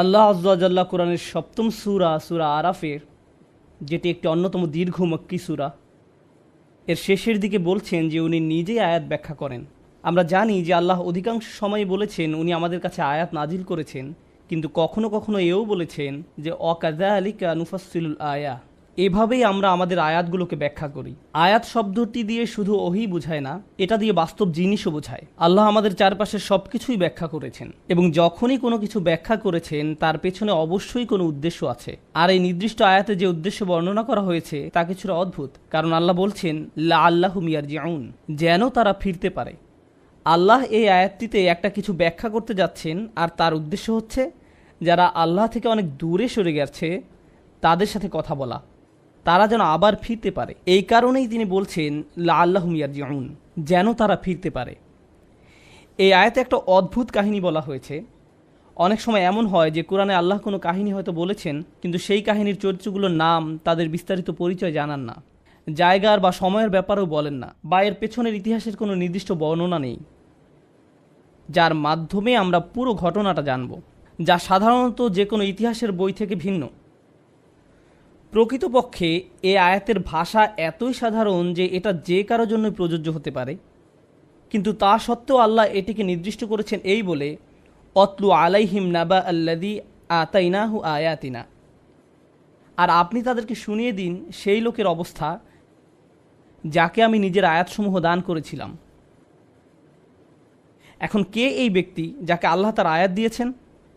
আল্লাহ আজ্লা কোরআনের সপ্তম সুরা সুরা আরাফের, যেটি একটি অন্যতম দীর্ঘ মক্কি সুরা, এর শেষের দিকে বলছেন যে উনি নিজেই আয়াত ব্যাখ্যা করেন। আমরা জানি যে আল্লাহ অধিকাংশ সময় বলেছেন উনি আমাদের কাছে আয়াত নাজিল করেছেন, কিন্তু কখনো কখনো এও বলেছেন যে অকাজা আলিকা নুফাসিলুল আয়া। এভাবেই আমরা আমাদের আয়াতগুলোকে ব্যাখ্যা করি। আয়াত শব্দটি দিয়ে শুধু ওহি বোঝায় না, এটা দিয়ে বাস্তব জিনিসও বোঝায়। আল্লাহ আমাদের চারপাশের সব কিছুই ব্যাখ্যা করেছেন এবং যখনই কোনো কিছু ব্যাখ্যা করেছেন, তার পেছনে অবশ্যই কোনো উদ্দেশ্য আছে। আর এই নির্দিষ্ট আয়াতে যে উদ্দেশ্য বর্ণনা করা হয়েছে, তা কিছুটা অদ্ভুত, কারণ আল্লাহ বলছেন, লা আল্লাহ মিয়ার জিয়াউন যেন তারা ফিরতে পারে। আল্লাহ এই আয়াতটিতে একটা কিছু ব্যাখ্যা করতে যাচ্ছেন, আর তার উদ্দেশ্য হচ্ছে, যারা আল্লাহ থেকে অনেক দূরে সরে গেছে, তাদের সাথে কথা বলা। তারা যেন আবার ফিরতে পারে। এই কারণেই তিনি বলছেন লা আল্লাহ মিয়ারজিউন যেন তারা ফিরতে পারে। এই আয়াতে একটা অদ্ভুত কাহিনী বলা হয়েছে। অনেক সময় এমন হয় যে কোরআনে আল্লাহ কোনো কাহিনী হয়তো বলেছেন, কিন্তু সেই কাহিনীর চরিত্রগুলোর নাম, তাদের বিস্তারিত পরিচয় জানান না। জায়গার বা সময়ের ব্যাপারেও বলেন না, বা এর পেছনের ইতিহাসের কোনো নির্দিষ্ট বর্ণনা নেই। যার মাধ্যমে আমরা পুরো ঘটনাটা জানব, যা সাধারণত যে কোনো ইতিহাসের বই থেকে ভিন্ন। প্রকৃতপক্ষে এ আয়াতের ভাষা এতই সাধারণ যে এটা যে কারও জন্যই প্রযোজ্য হতে পারে। কিন্তু তা সত্ত্বেও আল্লাহ এটিকে নির্দিষ্ট করেছেন এই বলে, অতলু আলাইহিম নাবা আল্লাদি আতাইনাহু আয়াতিনা। আর আপনি তাদেরকে শুনিয়ে দিন সেই লোকের অবস্থা, যাকে আমি নিজের আয়াতসমূহ দান করেছিলাম। এখন কে এই ব্যক্তি যাকে আল্লাহ তার আয়াত দিয়েছেন?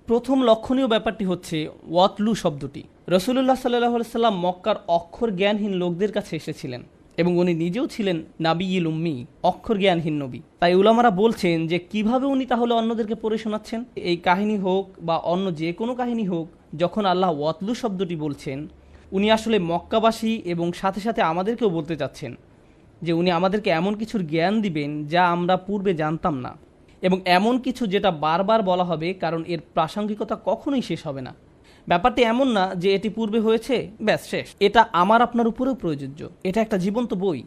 প্রথম লক্ষণীয় ব্যাপারটি হচ্ছে ওয়াতলু শব্দটি। রসুল্লাহ সাল্লাহ সাল্লাম মক্কার অক্ষর জ্ঞানহীন লোকদের কাছে এসেছিলেন এবং উনি নিজেও ছিলেন নাবিয়ুল উম্মি, অক্ষর জ্ঞানহীন নবী। তাই উলামারা বলছেন যে কীভাবে উনি তাহলে অন্যদেরকে পড়ে শোনাচ্ছেন? এই কাহিনী হোক বা অন্য যে কোনো কাহিনী হোক, যখন আল্লাহ ওয়াতলু শব্দটি বলছেন, উনি আসলে মক্কাবাসী এবং সাথে সাথে আমাদেরকেও বলতে চাচ্ছেন যে উনি আমাদেরকে এমন কিছুর জ্ঞান দিবেন যা আমরা পূর্বে জানতাম না। এবং এমন কিছু যেটা বারবার বলা হবে, কারণ এর প্রাসঙ্গিকতা কখনোই শেষ হবে না। ব্যাপারটি এমন না যে এটি পূর্বে হয়েছে, ব্যাস শেষ। এটা আমার আপনার উপরেও প্রযোজ্য। এটা একটা জীবন্ত বই।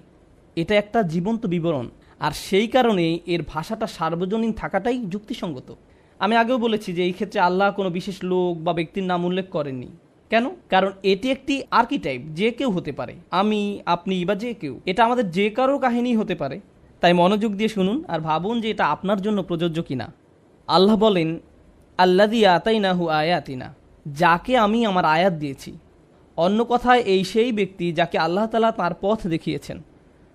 এটা একটা জীবন্ত বিবরণ। আর সেই কারণে এর ভাষাটা সার্বজনীন থাকাটাই যুক্তিসঙ্গত। আমি আগেও বলেছি যে এই ক্ষেত্রে আল্লাহ কোনো বিশেষ লোক বা ব্যক্তির নাম উল্লেখ করেননি। কেন? কারণ এটি একটি আর্কিটাইপ যে কেউ হতে পারে। আমি, আপনি বা যে কেউ। এটা আমাদের যে কারও কাহিনী হতে পারে। তাই মনোযোগ দিয়ে শুনুন আর ভাবুন যে এটা আপনার জন্য প্রযোজ্য কিনা। আল্লাহ বলেন আল্লাদি আতাইনাহু আয়াতিনা, যাকে আমি আমার আয়াত দিয়েছি। অন্য কথায় এই সেই ব্যক্তি যাকে আল্লাহ তালা তাঁর পথ দেখিয়েছেন।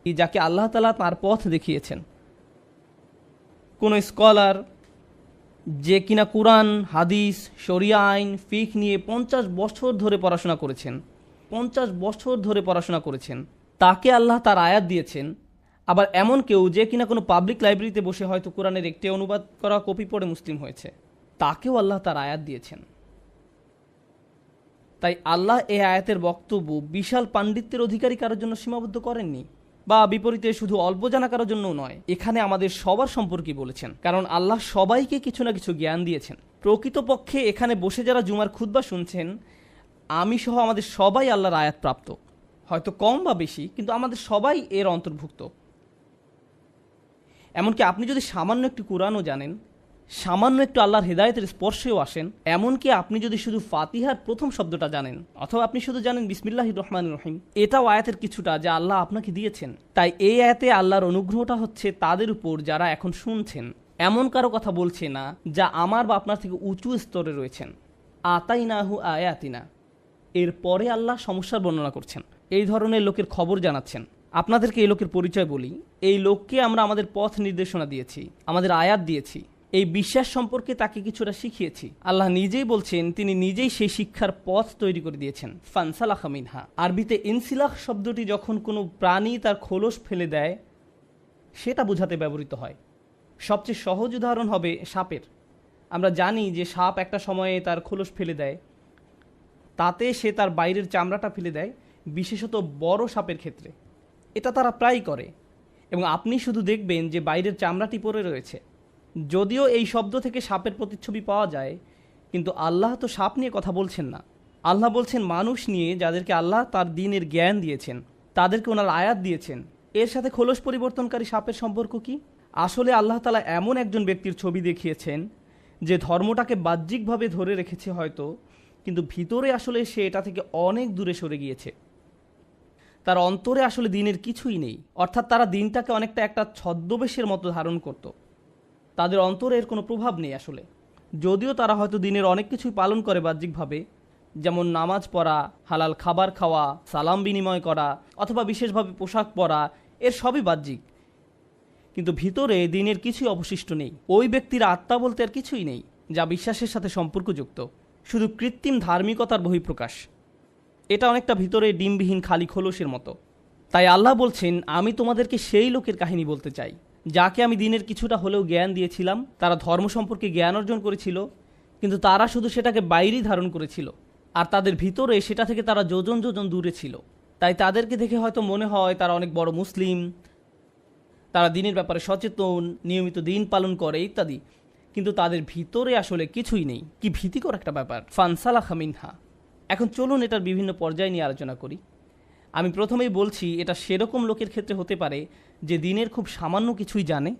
যাকে আল্লাহ তালা তাঁর পথ দেখিয়েছেন। কোনো স্কলার যে কিনা কোরআন, হাদিস, শরিয়া আইন, ফিক নিয়ে পঞ্চাশ বছর ধরে পড়াশোনা করেছেন, পঞ্চাশ বছর ধরে পড়াশোনা করেছেন, তাকে আল্লাহ তার আয়াত দিয়েছেন। আবার এমন কেউ যে কিনা কোনো পাবলিক লাইব্রেরিতে বসে হয়তো কোরআনের একটি অনুবাদ করা কপি পড়ে মুসলিম হয়েছে, তাকেও আল্লাহ তার আয়াত দিয়েছেন। তাই আল্লাহ এ আয়াতের বক্তব্য বিশাল পাণ্ডিত্যের অধিকারী কারোর জন্য সীমাবদ্ধ করেননি, বা বিপরীতে শুধু অল্প জানা কারোর জন্য নয়, এখানে আমাদের সবার সম্পর্কে বলেছেন। কারণ আল্লাহ সবাইকে কিছু না কিছু জ্ঞান দিয়েছেন। প্রকৃতপক্ষে এখানে বসে যারা জুমার খুদ্া শুনছেন আমি সহ আমাদের সবাই আল্লাহর আয়াত প্রাপ্ত। হয়তো কম বা বেশি, কিন্তু আমাদের সবাই এর অন্তর্ভুক্ত। এমনকি আপনি যদি সামান্য একটু কোরআনও জানেন, সামান্য একটু আল্লাহর হেদায়তের স্পর্শেও আসেন, এমনকি আপনি যদি শুধু ফাতিহার প্রথম শব্দটা জানেন, অথবা আপনি শুধু জানেন বিসমিল্লাহ রহমান রহিম, এটাও আয়াতের কিছুটা যা আল্লাহ আপনাকে দিয়েছেন। তাই এই আয়াতে আল্লাহর অনুগ্রহটা হচ্ছে তাদের উপর যারা এখন শুনছেন। এমন কারও কথা বলছে না যা আমার বা আপনার থেকে উঁচু স্তরে রয়েছেন। আতাই নাহু আয়াতিনা। এরপরে আল্লাহ সমস্যার বর্ণনা করছেন। এই ধরনের লোকের খবর জানাচ্ছেন। আপনাদেরকে এই লোকের পরিচয় বলি। এই লোককে আমরা আমাদের পথ নির্দেশনা দিয়েছি, আমাদের আয়াত দিয়েছি, এই বিশ্বাস সম্পর্কে তাকে কিছুটা শিখিয়েছি। আল্লাহ নিজেই বলছেন, তিনি নিজেই সেই শিক্ষার পথ তৈরি করে দিয়েছেন। ফানসালাহ মিনহা। আরবিতে ইনসিলাহ শব্দটি যখন কোনো প্রাণী তার খোলস ফেলে দেয়, সেটা বোঝাতে ব্যবহৃত হয়। সবচেয়ে সহজ উদাহরণ হবে সাপের। আমরা জানি যে সাপ একটা সময়ে তার খোলস ফেলে দেয়, তাতে সে তার বাইরের চামড়াটা ফেলে দেয়, বিশেষত বড় সাপের ক্ষেত্রে। এটা তারা প্রায়ই করে। এবং আপনি শুধু দেখবেন যে বাইরের চামড়াটি পরে রয়েছে। যদিও এই শব্দ থেকে সাপের প্রতিচ্ছবি পাওয়া যায়, কিন্তু আল্লাহ তো সাপ নিয়ে কথা বলছেন না। আল্লাহ বলছেন, মানুষ নিয়ে যাদেরকে আল্লাহ তার দিনের জ্ঞান দিয়েছেন, তাদেরকে ওনার আয়াত দিয়েছেন, এর সাথে খোলস পরিবর্তনকারী সাপের সম্পর্ক কি? আসলে আল্লাহ তালা এমন একজন ব্যক্তির ছবি দেখিয়েছেন, যে ধর্মটাকে বাহ্যিকভাবে ধরে রেখেছে হয়তো, কিন্তু ভিতরে আসলে সে এটা থেকে অনেক দূরে সরে গিয়েছে। তার অন্তরে আসলে দিনের কিছুই নেই। অর্থাৎ তারা দিনটাকে অনেকটা একটা ছদ্মবেশের মতো ধারণ করত। তাদের অন্তরে এর কোনো প্রভাব নেই আসলে। যদিও তারা হয়তো দিনের অনেক কিছুই পালন করে বাহ্যিকভাবে, যেমন নামাজ পড়া, হালাল খাবার খাওয়া, সালাম বিনিময় করা, অথবা বিশেষভাবে পোশাক পরা, এর সবই বাহ্যিক। কিন্তু ভিতরে দিনের কিছুই অবশিষ্ট নেই। ওই ব্যক্তির আত্মা বলতে আর কিছুই নেই, যা বিশ্বাসের সাথে সম্পর্কযুক্ত। শুধু কৃত্রিম ধার্মিকতার বহিঃপ্রকাশ। এটা অনেকটা ভিতরে ডিমবিহীন খালি খোলসের মতো। তাই আল্লাহ বলছেন, আমি তোমাদেরকে সেই লোকের কাহিনী বলতে চাই। যাকে আমি দিনের কিছুটা হলেও জ্ঞান দিয়েছিলাম, তারা ধর্ম সম্পর্কে জ্ঞান অর্জন করেছিল, কিন্তু তারা শুধু সেটাকে বাইরেই ধারণ করেছিল, আর তাদের ভিতরে সেটা থেকে তারা যোজন যোজন দূরে ছিল। তাই তাদেরকে দেখে হয়তো মনে হয় তারা অনেক বড় মুসলিম, তারা দিনের ব্যাপারে সচেতন, নিয়মিত দিন পালন করে, ইত্যাদি। কিন্তু তাদের ভিতরে আসলে কিছুই নেই। কি ভীতিকর একটা ব্যাপার। ফানসালা খামিনহা এখন চলুন এটার বিভিন্ন পর্যায় নিয়ে আলোচনা করি। আমি প্রথমেই বলছি, এটা সেরকম লোকের ক্ষেত্রে হতে পারে যে দিনের খুব সামান্য কিছুই জানে,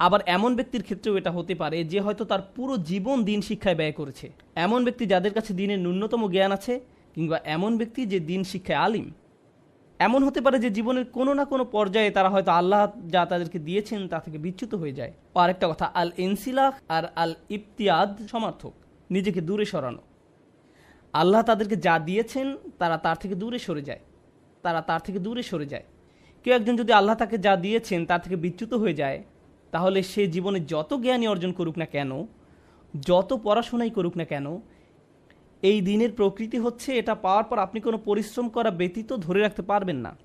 আবার এমন ব্যক্তির ক্ষেত্রেও এটা হতে পারে যে হয়তো তার পুরো জীবন দিন শিক্ষায় ব্যয় করেছে। এমন ব্যক্তি যাদের কাছে দিনের ন্যূনতম জ্ঞান আছে, কিংবা এমন ব্যক্তি যে দিন শিক্ষায় আলিম। এমন হতে পারে যে জীবনের কোনো না কোনো পর্যায়ে তারা হয়তো আল্লাহ যা তাদেরকে দিয়েছেন তা থেকে বিচ্যুত হয়ে যায়। আরেকটা কথা আল ইনসিলাহ আর আল ইফতিয়াদ সমার্থক, নিজেকে দূরে সরানো। আল্লাহ তাদেরকে যা দিয়েছেন, তারা তার থেকে দূরে সরে যায়। তারা তার থেকে দূরে সরে যায়। কেউ একজন যদি আল্লাহ তাকে যা দিয়েছেন, তার থেকে বিচ্যুত হয়ে যায়, তাহলে সে জীবনে যত জ্ঞানই অর্জন করুক না কেন, যত পড়াশোনাই করুক না কেন, এই দিনের প্রকৃতি হচ্ছে এটা পাওয়ার পর আপনি কোনো পরিশ্রম করা ব্যতীত ধরে রাখতে পারবেন না।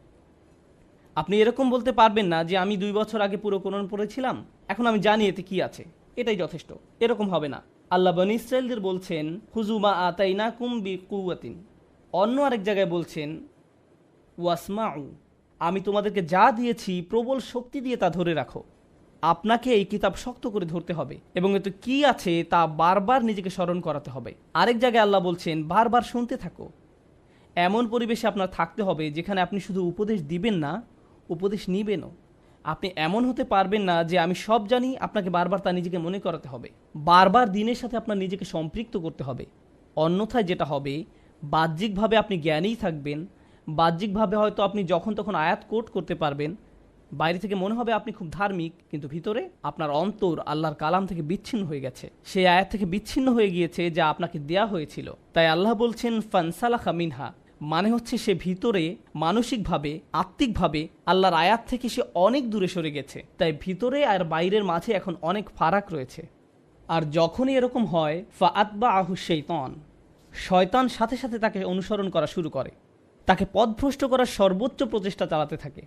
আপনি এরকম বলতে পারবেন না যে, আমি দুই বছর আগে পুরো কোরআন পড়েছিলাম, এখন আমি জানি এতে কি আছে। এটাই যথেষ্ট। এরকম হবে না। আল্লাহ বনি ইসরায়েলদের বলছেন হুজুমা আতাইনা কুম্বি কুয়াতিন অন্য আরেক জায়গায় বলছেন, ওয়াসমাউ, আমি তোমাদেরকে যা দিয়েছি, প্রবল শক্তি দিয়ে তা ধরে রাখো। আপনাকে এই কিতাব শক্ত করে ধরতে হবে এবং এতে কি আছে তা বারবার নিজেকে স্মরণ করাতে হবে। আরেক জায়গায় আল্লাহ বলছেন, বারবার শুনতে থাকো। এমন পরিবেশে আপনার থাকতে হবে যেখানে আপনি শুধু উপদেশ দিবেন না, উপদেশ নিবেনও। আপনি এমন হতে পারবেন না যে আমি সব জানি, আপনাকে বারবার তা নিজেকে মনে করাতে হবে। বারবার দিনের সাথে আপনার নিজেকে সম্পৃক্ত করতে হবে। অন্যথায় যেটা হবে, বাহ্যিকভাবে আপনি জ্ঞানেই থাকবেন, বাহ্যিকভাবে হয়তো আপনি যখন তখন আয়াত কোট করতে পারবেন। বাইরে থেকে মনে হবে আপনি খুব ধার্মিক, কিন্তু ভিতরে আপনার অন্তর আল্লাহর কালাম থেকে বিচ্ছিন্ন হয়ে গেছে। সেই আয়াত থেকে বিচ্ছিন্ন হয়ে গিয়েছে যা আপনাকে দেয়া হয়েছিল। তাই আল্লাহ বলছেন, ফানসালাখা মিনহা। মানে হচ্ছে সে ভিতরে মানসিকভাবে, আত্মিকভাবে আল্লাহর আয়াত থেকে সে অনেক দূরে সরে গেছে। তাই ভিতরে আর বাইরের মাঝে এখন অনেক ফারাক রয়েছে। আর যখনই এরকম হয় ফা আতবা আহু শৈতন। শয়তান সাথে সাথে তাকে অনুসরণ করা শুরু করে। তাকে পথভ্রষ্ট করার সর্বোচ্চ প্রচেষ্টা চালাতে থাকে।